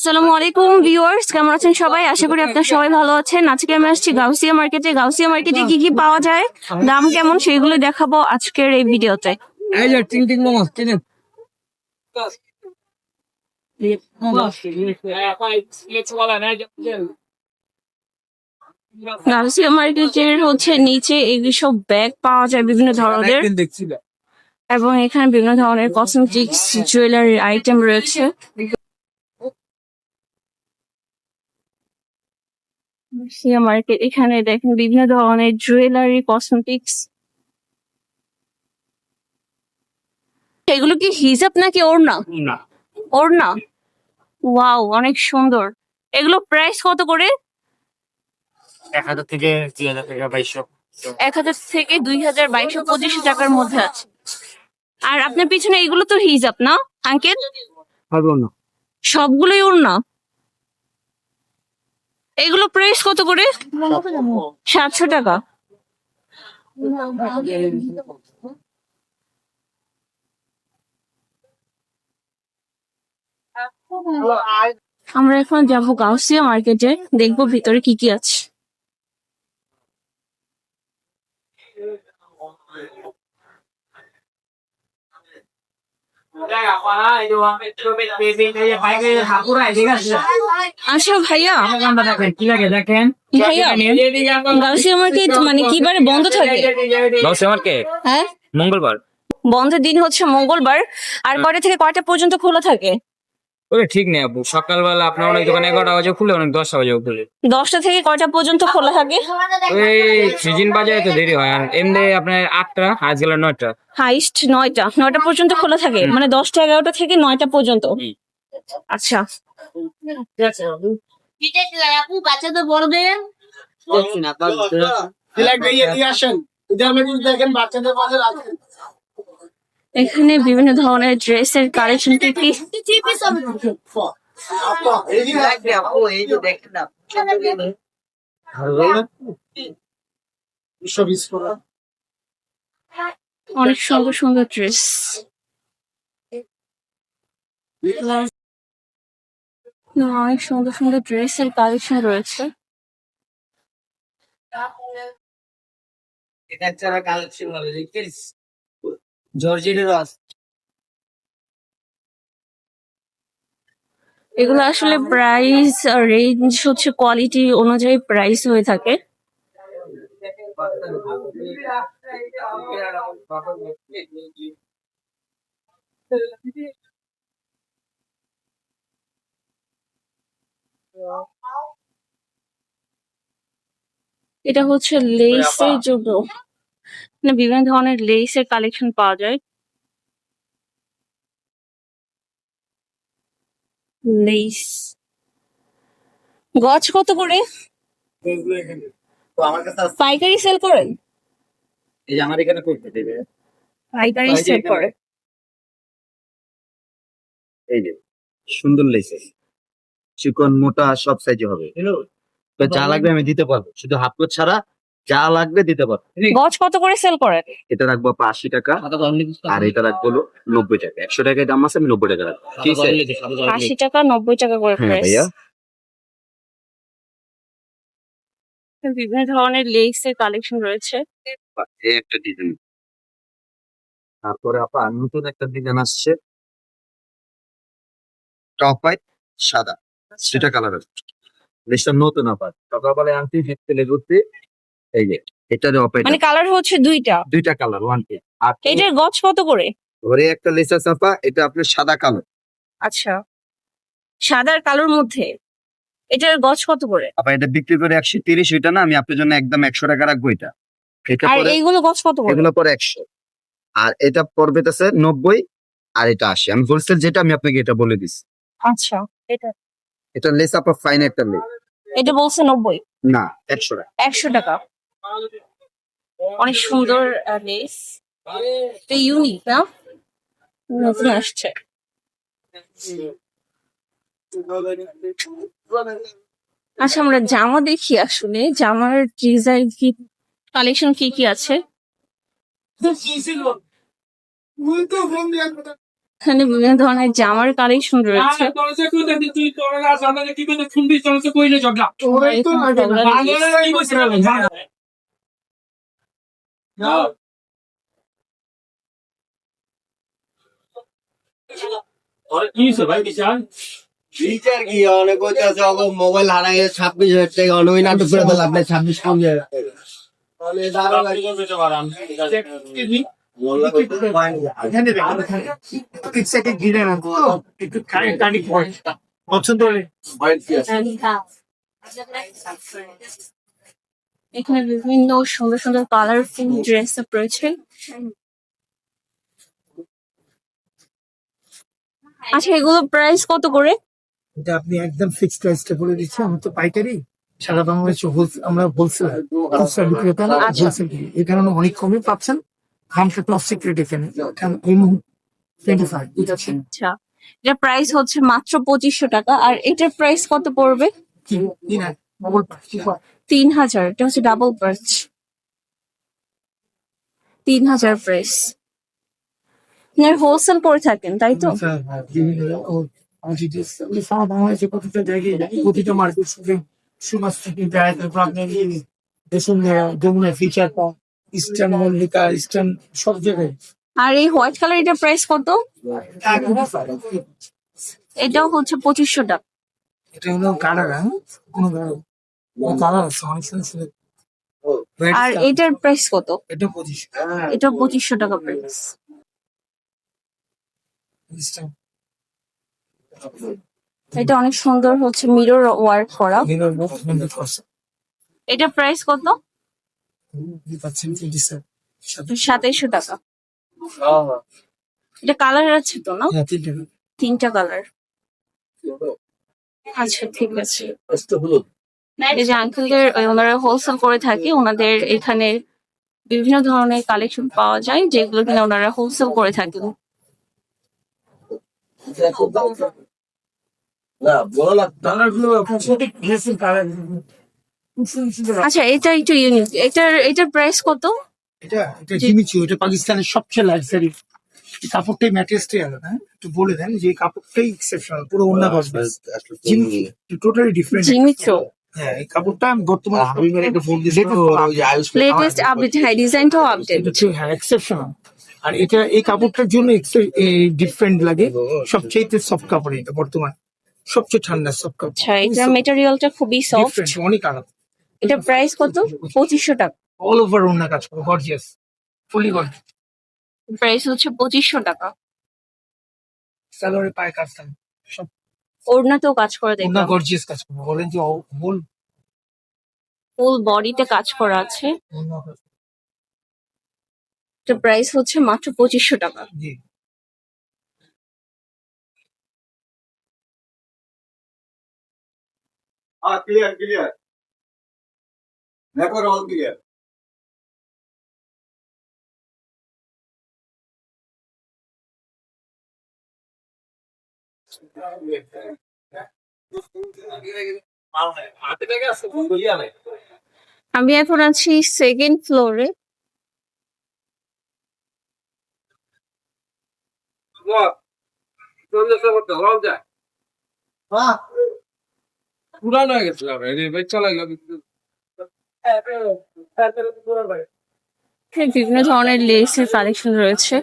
আসসালামু আলাইকুম ভিউয়ার্স। কেমন আছেন সবাই? আশা করি আপনারা সবাই ভালো আছেন। আজকে আমি আসছি গাউসিয়া মার্কেটে। গাউসিয়া মার্কেটে কি কি পাওয়া যায় দাম কেমন সেগুলো দেখাবো আজকের এই ভিডিওতে। এই যে টিং টিং মোমো চিনেন? গাউসিয়া মার্কেটের হচ্ছে নিচে এইসব ব্যাগ পাওয়া যায় বিভিন্ন ধরনের। এবং এখানে বিভিন্ন ধরনের কসমেটিক্স জুয়েলারি আইটেম রয়েছে। গাউসিয়া মার্কেট এখানে দেখেন বিভিন্ন ধরনের জুয়েলারি কসমেটিক্স এগুলো কি হিজাব নাকি ওড়না? না ওড়না? ওয়াও অনেক সুন্দর। এগুলো প্রাইস কত করে? এক হাজার থেকে দুই হাজার টাকা বাইশশো এক হাজার থেকে দুই হাজার বাইশশো পঁচিশশো টাকার মধ্যে আছে। আর আপনার পিছনে এগুলো তো হিজাব না আঙ্কেল? সবগুলোই ওড়না? এগুলো প্রাইস কত করে? সাতশো টাকা। আমরা এখন যাব গাউসিয়া মার্কেটে, দেখব ভিতরে কি কি আছে। আচ্ছা ভাইয়া। কি দেখেন ভাইয়া মার্কেট মানে কি বারে বন্ধ থাকে? গাউসে মার্কেট হ্যাঁ? মঙ্গলবার। বন্ধের দিন হচ্ছে মঙ্গলবার আর কটা থেকে কয়টা পর্যন্ত খোলা থাকে? ওরে ঠিক নেই আপু সকালবেলা আপনার অনেক দোকান এগারোটা বাজে খুলে অনেক দশটা বাজে খুলে। দশটা থেকে কয়টা পর্যন্ত খোলা থাকে? ওই সিজন বাজারে তো দেরি হয় আর এমনি আপনার আটটা আজ গেল নয়টা। হাইস্ট নয়টা নয়টা পর্যন্ত খোলা থাকে মানে দশটা এগারোটা থেকে নয়টা পর্যন্ত। আচ্ছা। বাচ্চাদের বড়দের এখানে বিভিন্ন ধরনের ড্রেস ড্রেসের কালেকশন কি অনেক সুন্দর সুন্দর ড্রেস। অনেক সুন্দর সুন্দর ড্রেসের কালেকশন রয়েছে। রস এগুলো আসলে প্রাইস রেঞ্জ হচ্ছে কোয়ালিটি অনুযায়ী প্রাইস হয়ে থাকে। এটা হচ্ছে লেসের জন্য। মানে বিভিন্ন ধরনের লেসের কালেকশন পাওয়া যায়। লেস। গছ কত করে? আমার কাছে আছে। পাইকারি সেল করেন? এই যে আমার এখানে করতে দেবে পাইকারি সেল করে। এই যে সুন্দর লেগেছে চিকন মোটা সব সাইজে হবে। তো যা লাগবে আমি দিতে পারব। শুধু হাফ কোট ছাড়া যা লাগবে দিতে পারব গছ কত করে সেল করেন এটা রাখব আপা আশি টাকা। আর এটা রাখব হলো নব্বই টাকা। একশো টাকায় দাম আছে আমি নব্বই টাকা রাখব। ঠিক আছে? আশি টাকা নব্বই টাকা করে হ্যাঁ ভাইয়া। বিভিন্ন ধরনের লেসের কালেকশন রয়েছে। এই একটা ডিজাইন তারপরে আপা নতুন একটা ডিজাইন আসছে। টপ হোয়াইট সাদা। সেটা কালার আছে নতুন আপা। সকালবেলায় আনতে ডিসপ্লে করতে এই যে এটার অপাইট মানে কালার হচ্ছে দুইটা। দুইটা কালার ওয়ান পি আর এটার গছ কত করে? ঘরে একটা লেসা চাপা এটা আপনার সাদা কালো আচ্ছা। সাদার কালোর মধ্যে এটার গছ কত করে? আপা এটা বিক্রি করে একশো তিরিশ ওইটা না আমি আপনার জন্য একদম একশো টাকা রাখব এটা। এটা আর এইগুলো গছ কত করে? এগুলো পরে একশো। আর এটা পড়বে আছে নব্বই আর এটা আশি। আমি হোলসেল যেটা আমি আপনাকে এটা বলে দিচ্ছি আচ্ছা এটা এটা লেস আপা ফাইন একটা লেস এটা বলছে নব্বই। না একশো টাকা। একশো টাকা। অনেক সুন্দর লেস ইউনিক না? নতুন আসছে। আচ্ছা আমরা জামা দেখি আসলে। জামার ডিজাইন কি কালেকশন কি কি আছে? এখানে বিভিন্ন ধরনের জামার কালেকশন রয়েছে। রিচার কি অনেক হচ্ছে মোবাইল হারাই ছাব্বিশ হাজার টাকা অনেক নাটক করে দিলাম আপনি ছাব্বিশ কম পছন্দ এখানে বিভিন্ন সুন্দর সুন্দর কালারফুল ড্রেস আপ রয়েছে। আচ্ছা এগুলো প্রাইস কত করে? এটা আপনি একদম ফিক্সড প্রাইসটা বলে দিচ্ছি। আমার তো পাইকারি। সারা বাংলাদেশে আমরা হোলসেল খুচরা বিক্রেতা না আচ্ছা। হোলসেল এই কারণে অনেক কমে পাচ্ছেন। দামটা টপ সিক্রেট এখানে। এটা আছে আচ্ছা। এটার প্রাইস হচ্ছে মাত্র পঁচিশশো টাকা। আর এটার প্রাইস কত পড়বে? তিন হাজার ডবল তিন হাজার এটা হচ্ছে ডাবল পার্চ তিন হাজার প্রাইস আপনার হোলসেল করে থাকেন তাই তো? সারা বাংলাদেশে প্রতিটা জায়গায় প্রতিটা মার্কেট থেকে সুমাস থেকে যায় তারপর আপনার দেশের যমুনা ফিচার পাওয়া ইস্টার্ন মল্লিকা ইস্টার্ন সব জায়গায়। আর এই হোয়াইট কালার এটার প্রাইস কত? এটাও হচ্ছে পঁচিশশো টাকা। এটা হলো কালার হ্যাঁ? কোনো কালার আছে অনেক সুন্দর সুন্দর আর এটার প্রাইস কত? এটা পঁচিশ। এটা পঁচিশশো টাকা প্রাইস এটা অনেক সুন্দর হচ্ছে মিরর ওয়ার্ক করা। Mirror work 100%. এটা প্রাইস কত? আপনি পাচ্ছেন 27 সাথে সাতাইশশো। টাকা। এটা কালার আছে তো না? হ্যাঁ তিনটে। তিনটা কালার আচ্ছা ঠিক আছে। এই যে আঙ্কেলদের ওনারা হোলসেল করে থাকে ওনাদের এখানে বিভিন্ন ধরনের কালেকশন পাওয়া যায় যেগুলো কিনা ওনারা হোলসেল করে থাকেন। আচ্ছা এটা একটু ইউনিক এটার এটার প্রাইস কত? এটা এটা জিমিচু এটা পাকিস্তানের সবচেয়ে লাক্সারি কাপড়টাই ম্যাটেরিয়ালসটাই আলাদা হ্যাঁ? একটু বলে দেন যে কাপড়টাই এক্সেপশনাল পুরো অন্য জিমিচু টোটালি ডিফারেন্ট জিমিচো হ্যাঁ এই কাপড়টা আমি বর্তমানে হাবিবের একটা ফোন দিয়েছি লেটেস্ট আপডেট হ্যাঁ ডিজাইনটাও আপডেট হ্যাঁ এক্সেপশনাল আর এটা এই কাপড়টার জন্য ডিফারেন্ট লাগে। সবচেয়ে সফট কাপড় এটা বর্তমান। সবচেয়ে ঠান্ডা সফট কাপড়। আচ্ছা এটার মেটেরিয়ালটা খুবই সফট অনেক আলাদা এটা প্রাইস কত? পঁচিশশো টাকা। অল ওভার অন্য কাজ করব গর্জিয়াস ফুলি গর্জিয়াস প্রাইস হচ্ছে পঁচিশশো টাকা। সালোয়ারে পায়ে কাজ সব ওড়নাতেও কাজ করে দেখলাম। গর্জিয়াস কাজ বলেন যে হোল ফুল। বডিতে কাজ করা আছে। এটা প্রাইস হচ্ছে মাত্র পঁচিশশো টাকা। জি। ক্লিয়ার ক্লিয়ার আমি এখন আছি সেকেন্ড ফ্লোরে হয়ে বিভিন্ন ধরনের লেসের কালেকশন রয়েছে।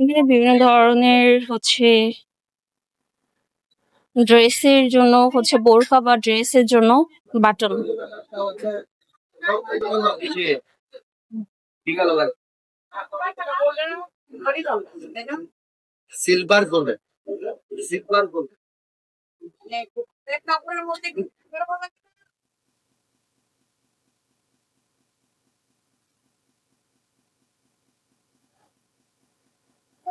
এখানে বিভিন্ন ধরনের হচ্ছে ড্রেসের জন্য হচ্ছে বোরখা বা ড্রেসের জন্য বাটন। সিলভার সিলভার গোল্ড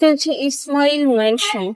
হচ্ছে ইসমাইল ম্যানশন